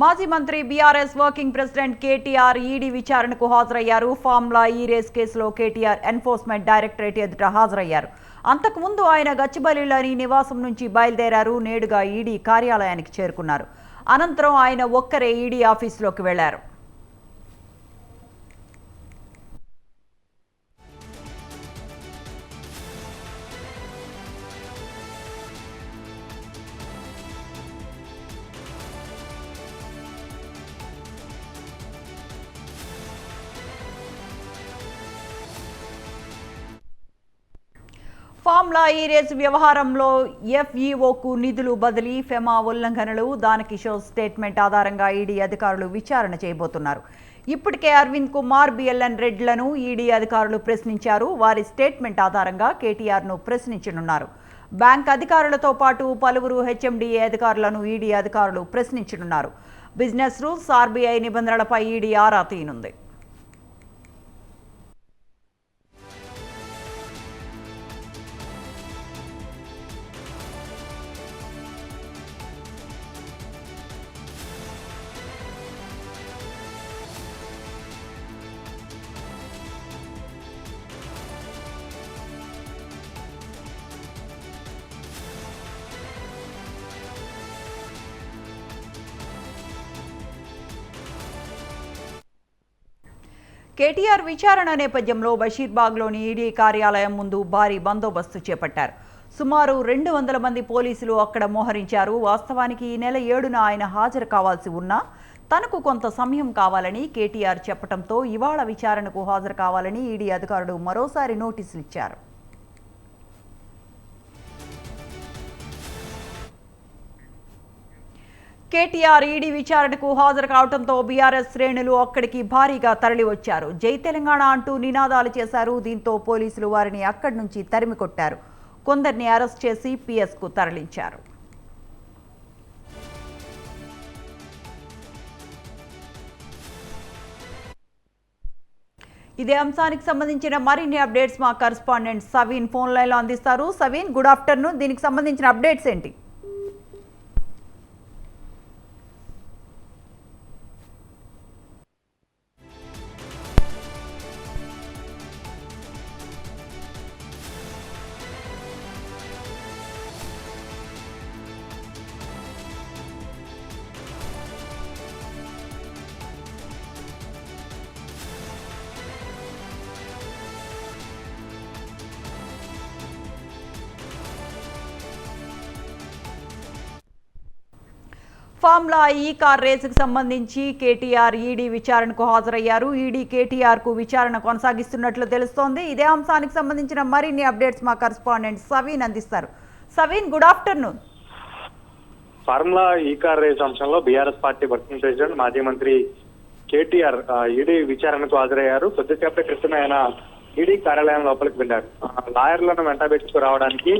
మాజీ మంత్రి BRS working president KTR ED విచారణకు హాజరయ్యారు. ఫార్ములా ఈ రేస్ కేసులో కేటీఆర్ ఎన్ఫోర్స్మెంట్ డైరెక్టరేట్ ఎదుట హాజరయ్యారు. అంతకుముందు ఆయన గచ్చిబలిలోని నివాసం నుంచి బయలుదేరారు. నేడుగా ఈడీ కార్యాలయానికి చేరుకున్నారు. అనంతరం ఆయన ఒక్కరే ఈడీ ఆఫీసులోకి వెళ్ళారు. ఫార్ములా ఈ రేసు వ్యవహారంలో ఎఫ్ఈఓకు నిధులు బదిలీ ఫెమా ఉల్లంఘనలు దానకిషోర్ స్టేట్మెంట్ ఆధారంగా ఈడీ అధికారులు విచారణ చేయబోతున్నారు. ఇప్పటికే అరవింద్ కుమార్ బిఎల్ఎన్ రెడ్లను ఈడీ అధికారులు ప్రశ్నించారు. వారి స్టేట్మెంట్ ఆధారంగా కేటీఆర్ను ప్రశ్నించనున్నారు. బ్యాంక్ అధికారులతో పాటు పలువురు హెచ్ఎండిఏ అధికారులను ఈడీ అధికారులు ప్రశ్నించనున్నారు. బిజినెస్ రూల్స్ ఆర్బీఐ నిబంధనలపై ఈడీ ఆరా తీయనుంది. కేటీఆర్ విచారణ నేపథ్యంలో బషీర్బాగ్లోని ఈడీ కార్యాలయం ముందు భారీ బందోబస్తు చేపట్టారు. సుమారు రెండు వందల మంది పోలీసులు అక్కడ మోహరించారు. వాస్తవానికి ఈ నెల ఏడున ఆయన హాజరు కావాల్సి ఉన్నా తనకు కొంత సమయం కావాలని కేటీఆర్ చెప్పడంతో ఇవాళ విచారణకు హాజరు కావాలని ఈడీ అధికారులు మరోసారి నోటీసులు ఇచ్చారు కేటీఆర్ ఈడీ విచారణకు హాజరు కావడంతో బీఆర్ఎస్ శ్రేణులు అక్కడికి భారీగా తరలివచ్చారు. జై తెలంగాణ అంటూ నినాదాలు చేశారు. దీంతో పోలీసులు వారిని అక్కడి నుంచి తరిమి కొట్టారు. కొందరిని అరెస్ట్ చేసి పిఎస్కు తరలించారు. ఇదే అంశానికి సంబంధించిన మరిన్ని అప్డేట్స్ మా కరస్పాండెంట్ సవీన్ ఫోన్ లైన్లో అందిస్తారు. Saveen good afternoon. దీనికి సంబంధించిన అప్డేట్స్ ఏంటి? ఫార్ములా ఈ కార్ రేసుకు సంబంధించి కేటీఆర్ ఈడీ విచారణకు హాజరయ్యారు. ఈడీ కేటీఆర్కు విచారణ కొనసాగిస్తున్నట్లు తెలుస్తోంది. ఇదే అంశానికి సంబంధించిన మరిన్ని అప్డేట్స్ మా కరస్పాండెంట్ సవీన్ అందిస్తారు. Saveen good afternoon. Formula E car race అంశంలో బీఆర్ఎస్ పార్టీ వర్కింగ్ ప్రెసిడెంట్ మాజీ మంత్రి కేటీఆర్ ఈడీ విచారణకు హాజరయ్యారు. కొద్దిసేపటి క్రితమే ఆయన ఈడీ కార్యాలయం లోపలికి వెళ్ళారు లాయర్లను వెంటబెట్టుకు రావడానికి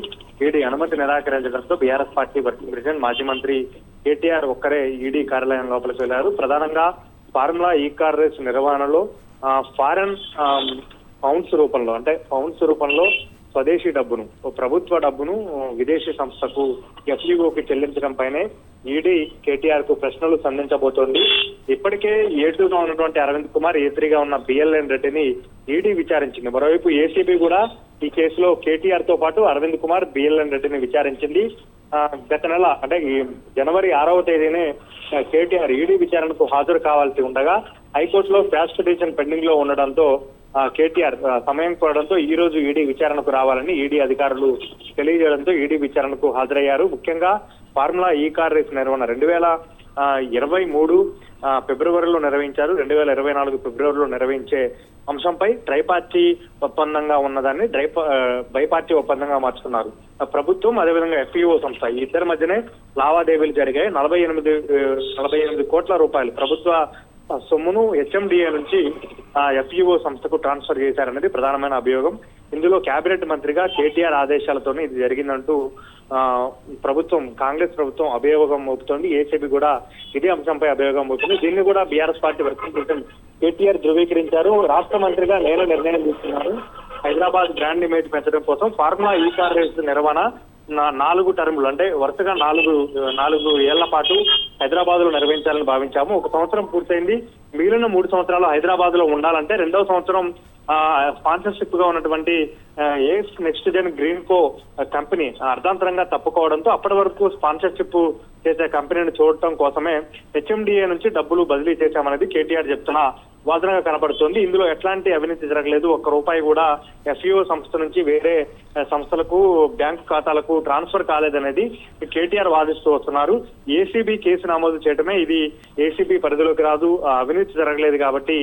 ఈడీ అనుమతి నిరాకరించడంతో బీఆర్ఎస్ పార్టీ వర్కింగ్ ప్రెసిడెంట్ మాజీ మంత్రి కేటీఆర్ ఒక్కరే ఈడీ కార్యాలయం లోపలికి వెళ్ళారు ప్రధానంగా ఫార్ములా ఈ కార్ రేస్ నిర్వహణలో ఫారెన్ పౌండ్స్ రూపంలో అంటే పౌండ్స్ రూపంలో స్వదేశీ డబ్బును ఓ ప్రభుత్వ డబ్బును విదేశీ సంస్థకు ఎఫ్ఈఓకి చెల్లించడం పైనే ఈడీ కేటీఆర్కు ప్రశ్నలు సంధించబోతోంది. ఇప్పటికే ఏటుగా ఉన్నటువంటి అరవింద్ కుమార్ ఏత్రిగా ఉన్న బిఎల్ఎన్ రెడ్డిని ఈడీ విచారించింది. మరోవైపు ఏసీబీ కూడా ఈ కేసులో కేటీఆర్తో పాటు అరవింద్ కుమార్ బిఎల్ఎన్ రెడ్డిని విచారించింది. గత నెల అంటే ఈ జనవరి ఆరవ తేదీనే కేటీఆర్ ఈడీ విచారణకు హాజరు కావాల్సి ఉండగా హైకోర్టులో ఫ్యాస్ట్ పిటిషన్ పెండింగ్లో ఉండడంతో ఆ, కేటీఆర్ సమయం కోరడంతో ఈ రోజు ఈడీ విచారణకు రావాలని ఈడీ అధికారులు తెలియజేయడంతో ఈడీ విచారణకు హాజరయ్యారు. ముఖ్యంగా ఫార్ములా ఈ కార్ రేస్ నిర్వహణ. రెండు వేల ఇరవై మూడు ఫిబ్రవరిలో నిర్వహించారు. రెండు వేల ఇరవై నాలుగు ఫిబ్రవరిలో నిర్వహించే అంశంపై ట్రైపార్టీ ఒప్పందంగా ఉన్నదాన్ని డ్రై బైపార్టీ ఒప్పందంగా మార్చుకున్నారు. ప్రభుత్వం అదేవిధంగా ఎఫ్ఈఓ సంస్థ. ఈ ఇద్దరి మధ్యనే లావాదేవీలు జరిగాయి. నలభై ఎనిమిది నలభై ఎనిమిది కోట్ల రూపాయలు ప్రభుత్వ సొమ్మును హెచ్ఎండిఏ నుంచి ఆ ఎఫ్ఈఓ సంస్థకు ట్రాన్స్ఫర్ చేశారనేది ప్రధానమైన అభియోగం. ఇందులో కేబినెట్ మంత్రిగా కేటీఆర్ ఆదేశాలతోనే ఇది జరిగిందంటూ ఆ, ప్రభుత్వం కాంగ్రెస్ ప్రభుత్వం అభియోగం మోపుతోంది. ఏసీబీ కూడా ఇదే అంశంపై అభియోగం మోపుతుంది. దీన్ని కూడా BRS party working president KTR ధృవీకరించారు. రాష్ట్ర మంత్రిగా నేను నిర్ణయం తీసుకున్నారు హైదరాబాద్ బ్రాండ్ ఇమేజ్ పెంచడం కోసం ఫార్ములా ఈ కార్ నిర్వహణ నాలుగు టర్ములు అంటే వరుసగా నాలుగు నాలుగు ఏళ్ళ పాటు హైదరాబాద్లో నిర్వహించాలని భావించాము. ఒక సంవత్సరం పూర్తయింది. మిగిలిన మూడు సంవత్సరాలు హైదరాబాద్లో ఉండాలంటే రెండవ సంవత్సరం స్పాన్సర్షిప్గా ఉన్నటువంటి Ace Next Gen Greenko company అర్ధాంతరంగా తప్పుకోవడంతో అప్పటి వరకు స్పాన్సర్షిప్ చేసే కంపెనీని చూడటం కోసమే హెచ్ఎండిఏ నుంచి డబ్బులు బదిలీ చేశామనేది కేటీఆర్ చెప్తున్న వాదనగా కనబడుతోంది. ఇందులో ఎట్లాంటి అవినీతి జరగలేదు. ఒక్క రూపాయి కూడా ఎఫ్ఈఓ సంస్థ నుంచి వేరే సంస్థలకు బ్యాంకు ఖాతాలకు ట్రాన్స్ఫర్ కాలేదనేది కేటీఆర్ వాదిస్తూ వస్తున్నారు. ఏసీబీ కేసు నమోదు చేయడమే ఇది ఏసీబీ పరిధిలోకి రాదు. అవినీతి జరగలేదు కాబట్టి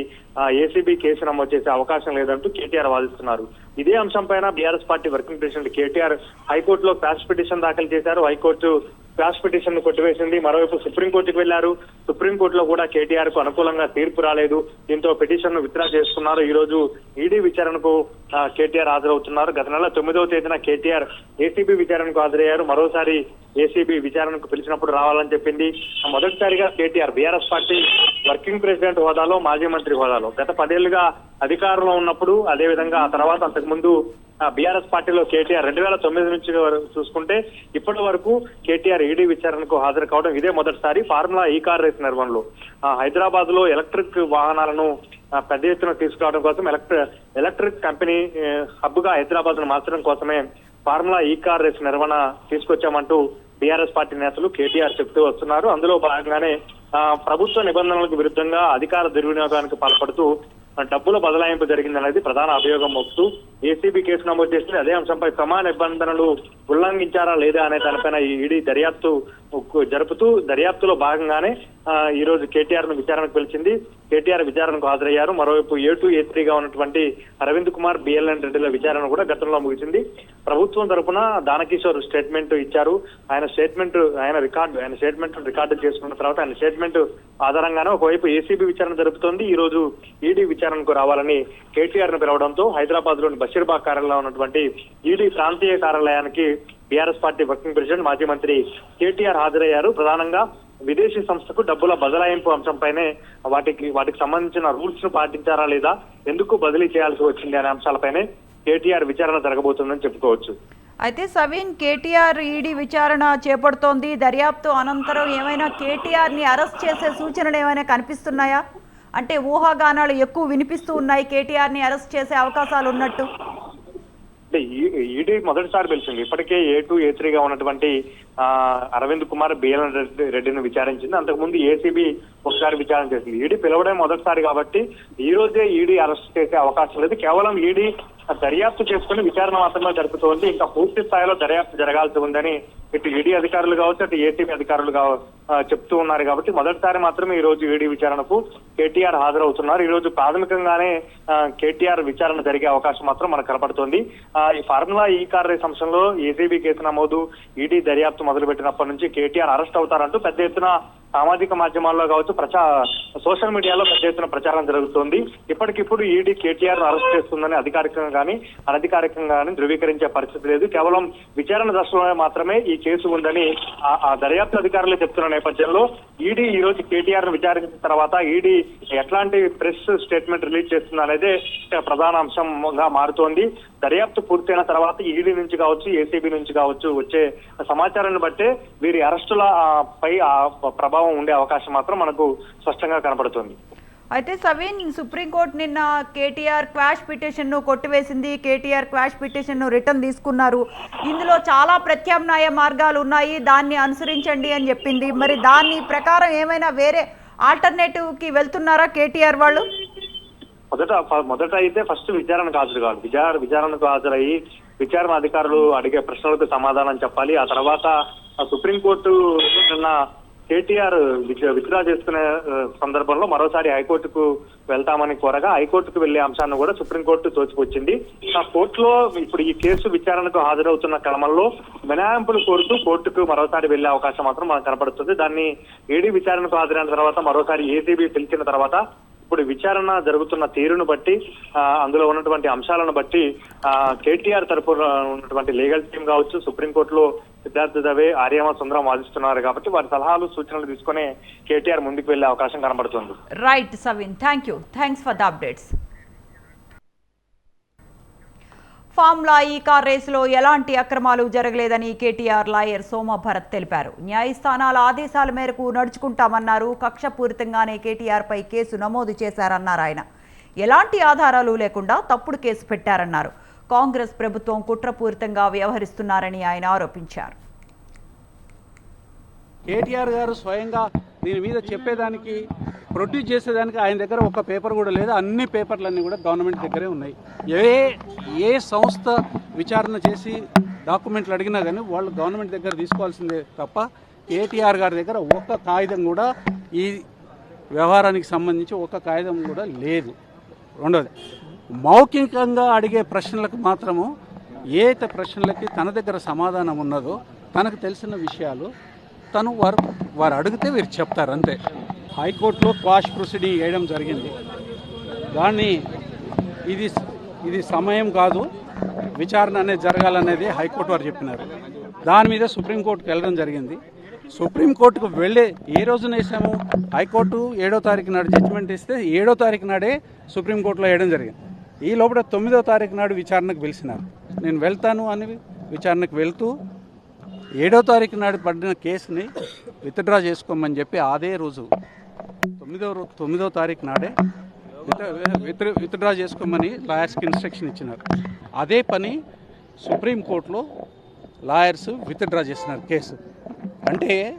ఏసీబీ కేసు నమోదు చేసే అవకాశం లేదంటూ కేటీఆర్ వాదిస్తున్నారు. ఇదే అంశం పైన BRS party working president KTR హైకోర్టులో క్రాష్ పిటిషన్ దాఖలు చేశారు. హైకోర్టు క్రాస్ పిటిషన్ను కొట్టివేసింది. మరోవైపు సుప్రీంకోర్టుకు వెళ్ళారు సుప్రీంకోర్టులో కూడా కేటీఆర్కు అనుకూలంగా తీర్పు రాలేదు. దీంతో పిటిషన్ను విత్డ్రా చేసుకున్నారు. ఈ రోజు ఈడీ విచారణకు ఆ, కేటీఆర్ హాజరవుతున్నారు. గత నెల తొమ్మిదవ తేదీన కేటీఆర్ ఏసీబీ విచారణకు హాజరయ్యారు. మరోసారి ఏసీబీ విచారణకు పిలిచినప్పుడు రావాలని చెప్పింది. మొదటిసారిగా KTR BRS party working president హోదాలో మాజీ మంత్రి హోదాలో. గత పదేళ్ళుగా అధికారంలో ఉన్నప్పుడు అదే విధంగా ఆ తర్వాత అంతకుముందు బీఆర్ఎస్ పార్టీలో కేటీఆర్ రెండు వేల తొమ్మిది నుంచి వరకు చూసుకుంటే ఇప్పటి వరకు కేటీఆర్ ఈడీ విచారణకు హాజరు కావడం ఇదే మొదటిసారి ఫార్ములా ఈ కార్ రేస్ నిర్వహణలో. హైదరాబాద్లో ఎలక్ట్రిక్ వాహనాలను పెద్ద ఎత్తున తీసుకురావడం కోసం ఎలక్ట్రిక్ ఎలక్ట్రిక్ కంపెనీ హబ్గా హైదరాబాద్ను మార్చడం కోసమే ఫార్ములా ఈ కార్ రేస్ నిర్వహణ తీసుకొచ్చామంటూ బీఆర్ఎస్ పార్టీ నేతలు కేటీఆర్ చెప్తూ వస్తున్నారు. అందులో భాగంగానే ఆ, ప్రభుత్వ నిబంధనలకు విరుద్ధంగా అధికార దుర్వినియోగానికి పాల్పడుతూ డబ్బుల బదలాయింపు జరిగిందనేది ప్రధాన అభియోగం మోపుతూ ఏసీబీ కేసు నమోదు చేసింది అదే అంశంపై సమాన నిబంధనలు ఉల్లంఘించారా లేదా అనే దానిపైన ఈడీ దర్యాప్తు జరుపుతూ దర్యాప్తులో భాగంగానే ఈ రోజు కేటీఆర్ను విచారణకు పిలిచింది. కేటీఆర్ విచారణకు హాజరయ్యారు. మరోవైపు ఏ టూ ఏ త్రీగా ఉన్నటువంటి అరవింద్ కుమార్ బిఎల్ఎన్ రెడ్డిల విచారణ కూడా గతంలో ముగిసింది. ప్రభుత్వం తరపున దానకిషోర్ స్టేట్మెంట్ ఇచ్చారు. ఆయన స్టేట్మెంట్ ఆయన రికార్డు ఆయన స్టేట్మెంట్ రికార్డు చేసుకున్న తర్వాత ఆయన స్టేట్మెంట్ ఆధారంగానే ఒకవైపు ఏసీబీ విచారణ జరుపుతోంది. ఈ రోజు ఈడీ విచారణకు రావాలని కేటీఆర్ను పిలవడంతో హైదరాబాద్లోని బషీర్బాగ్ కార్యాలయంలో ఉన్నటువంటి ఈడీ ప్రాంతీయ కార్యాలయానికి బీఆర్ఎస్ పార్టీ వర్కింగ్ ప్రెసిడెంట్ మాజీ మంత్రి కేటీఆర్ హాజరయ్యారు. ప్రధానంగా విదేశీ సంస్థకు డబ్బుల బదలాయింపు అంశంపైనే వాటికి వాటికి సంబంధించిన రూల్స్ను పాటించారా లేదా ఎందుకు బదిలీ చేయాల్సి వచ్చింది అనే అంశాలపైనే కేటీఆర్ విచారణ జరగబోతుందని చెప్పుకోవచ్చు. అయితే సవీన్ కేటీఆర్ ఈడీ విచారణ చేపడుతోంది. దర్యాప్తు అనంతరం ఏమైనా కేటీఆర్ని అరెస్ట్ చేసే సూచనలు ఏమైనా కనిపిస్తున్నాయా? అంటే ఊహాగానాలు ఎక్కువ వినిపిస్తూ ఉన్నాయి. కేటీఆర్ని అరెస్ట్ చేసే అవకాశాలు ఉన్నట్టు. అంటే ఈ- ఈడీ మొదటిసారి పిలిచింది. ఇప్పటికే ఏ టూ ఏ త్రీగా ఉన్నటువంటి అరవింద్ కుమార్ బిఎల్ రెడ్డి రెడ్డిని విచారించింది. అంతకుముందు ఏసీబీ ఒకసారి విచారణ చేసింది. ఈడీ పిలవడం మొదటిసారి కాబట్టి ఈ రోజే ఈడీ అరెస్ట్ చేసే అవకాశం లేదు. కేవలం ఈడీ దర్యాప్తు చేసుకుని విచారణ మాత్రమే జరుపుతోంది. ఇంకా పూర్తి స్థాయిలో దర్యాప్తు జరగాల్సి ఉందని ఇటు ఈడీ అధికారులు కావచ్చు అటు ఏసీబీ అధికారులు కావ- చెప్తూ ఉన్నారు కాబట్టి మొదటిసారి మాత్రమే ఈ రోజు ఈడీ విచారణకు కేటీఆర్ హాజరవుతున్నారు. ఈ రోజు ప్రాథమికంగానే కేటీఆర్ విచారణ జరిగే అవకాశం మాత్రం మనకు కనపడుతోంది. ఈ ఫార్ములా ఈ కార్ రేస్ అంశంలో ఏసీబీ కేసు నమోదు ఈడీ దర్యాప్తు మొదలుపెట్టినప్పటి నుంచి కేటీఆర్ అరెస్ట్ అవుతారంటూ పెద్ద ఎత్తున సామాజిక మాధ్యమాల్లో కావచ్చు ప్రచా సోషల్ మీడియాలో పెద్ద ఎత్తున ప్రచారం జరుగుతోంది. ఇప్పటికిప్పుడు ఈడీ కేటీఆర్ అరెస్ట్ చేస్తుందని అధికారికంగా కానీ అనధికారికంగా కానీ ధృవీకరించే పరిస్థితి లేదు. కేవలం విచారణ దశలో మాత్రమే ఈ కేసు ఉందని ఆ- దర్యాప్తు అధికారులు చెప్తున్న నేపథ్యంలో ఈడీ ఈ రోజు కేటీఆర్ను విచారించిన తర్వాత ఈడీ ఎట్లాంటి ప్రెస్ స్టేట్మెంట్ రిలీజ్ చేస్తుంది అనేది ప్రధాన అంశంగా మారుతోంది. దర్యాప్తు పూర్తయిన తర్వాత ఈడీ నుంచి కావచ్చు ఏసీబీ నుంచి కావచ్చు వచ్చే సమాచారాన్ని బట్టే వీరి అరెస్టుల పై ఆ ప్రభావం ఉండే అవకాశం మాత్రం మనకు స్పష్టంగా కనపడుతుంది. అయితే సవీన్ సుప్రీంకోర్టు నిన్న కేటీఆర్ క్వాష్ పిటిషన్ను కొట్టివేసింది. కేటీఆర్ క్వాష్ పిటిషన్ను రిటర్న్ తీసుకున్నారు. ఇందులో చాలా ప్రత్యామ్నాయ మార్గాలు ఉన్నాయి. దాన్ని అనుసరించండి అని చెప్పింది. మరి దాని ప్రకారం ఏమైనా వేరే ఆల్టర్నేటివ్కి వెళ్తున్నారా కేటీఆర్ వాళ్ళు? మొదట మొదట అయితే ఫస్ట్ విచారణకు హాజరు కావాలి విచార విచారణకు హాజరయ్యి విచారణ అధికారులు అడిగే ప్రశ్నలకు సమాధానం చెప్పాలి. ఆ తర్వాత సుప్రీంకోర్టు నిన్న కేటీఆర్ విత్డ్రా చేసుకునే సందర్భంలో మరోసారి హైకోర్టుకు వెళ్తామని కోరగా హైకోర్టుకు వెళ్ళే అంశాన్ని కూడా సుప్రీంకోర్టు తోచిపుచ్చింది. ఆ కోర్టులో ఇప్పుడు ఈ కేసు విచారణకు హాజరవుతున్న క్రమంలో మినహాయింపులు కోరుతూ కోర్టుకు మరోసారి వెళ్ళే అవకాశం మాత్రం మనకు కనపడుతుంది. దాన్ని ఏడీ విచారణకు హాజరైన తర్వాత మరోసారి ఏసీబీ పిలిచిన తర్వాత ఇప్పుడు విచారణ జరుగుతున్న తీరును బట్టి అందులో ఉన్నటువంటి అంశాలను బట్టి కేటీఆర్ తరపున ఉన్నటువంటి లీగల్ టీం కావచ్చు సుప్రీంకోర్టులో సిద్ధార్థ దవే ఆర్యమ సుందరం వాదిస్తున్నారు కాబట్టి వారి సలహాలు సూచనలు తీసుకునే కేటీఆర్ ముందుకు వెళ్ళే అవకాశం కనబడుతుంది. Right Savin thank you thanks for the updates formula E car రేసులో ఎలాంటి అక్రమాలు జరగలేదని కేటీఆర్ లాయర్ సోమభరత్ తెలిపారు. న్యాయస్థానాల ఆదేశాల మేరకు నడుచుకుంటామన్నారు. కక్షపూరితంగానే కేటీఆర్ పై కేసు నమోదు చేశారన్నారు ఆయన. ఎలాంటి ఆధారాలు లేకుండా తప్పుడు కేసు పెట్టారన్నారు. కాంగ్రెస్ ప్రభుత్వం కుట్రపూరితంగా వ్యవహరిస్తున్నారని ఆయన ఆరోపించారు. కేటీఆర్ గారు స్వయంగా దీని మీద చెప్పేదానికి ప్రొడ్యూస్ చేసేదానికి ఆయన దగ్గర ఒక పేపర్ కూడా లేదు. అన్ని పేపర్లన్నీ కూడా గవర్నమెంట్ దగ్గరే ఉన్నాయి. ఏ ఏ సంస్థ విచారణ చేసి డాక్యుమెంట్లు అడిగినా కానీ వాళ్ళు గవర్నమెంట్ దగ్గర తీసుకోవాల్సిందే తప్ప కేటీఆర్ గారి దగ్గర ఒక్క కాగితం కూడా ఈ వ్యవహారానికి సంబంధించి ఒక్క కాగితం కూడా లేదు. రెండోది మౌఖికంగా అడిగే ప్రశ్నలకు మాత్రము ఏ ప్రశ్నలకి తన దగ్గర సమాధానం ఉన్నదో తనకు తెలిసిన విషయాలు తను వారు వారు అడిగితే వీరు చెప్తారు అంతే. హైకోర్టులో క్వాష్ ప్రొసీడింగ్ వేయడం జరిగింది. దాన్ని ఇది ఇది సమయం కాదు విచారణ అనేది జరగాలనేది హైకోర్టు వారు చెప్పినారు. దాని మీద సుప్రీంకోర్టుకు వెళ్ళడం జరిగింది. సుప్రీంకోర్టుకు వెళ్ళే ఏ రోజున వేసాము? హైకోర్టు ఏడో తారీఖు నాడు జడ్జిమెంట్ ఇస్తే ఏడో తారీఖు నాడే సుప్రీంకోర్టులో వేయడం జరిగింది. ఈ లోపల తొమ్మిదో తారీఖు నాడు విచారణకు పిలిచినారు. నేను వెళ్తాను అని విచారణకు వెళ్తూ ఏడో తారీఖు నాడు పడిన కేసుని విత్డ్రా చేసుకోమని చెప్పి అదే రోజు తొమ్మిదో తొమ్మిదో తారీఖు నాడే విత్- విత్- విత్డ్రా చేసుకోమని లాయర్స్కి ఇన్స్ట్రక్షన్ ఇచ్చినారు. అదే పని సుప్రీంకోర్టులో లాయర్స్ విత్డ్రా చేసినారు కేసు. అంటే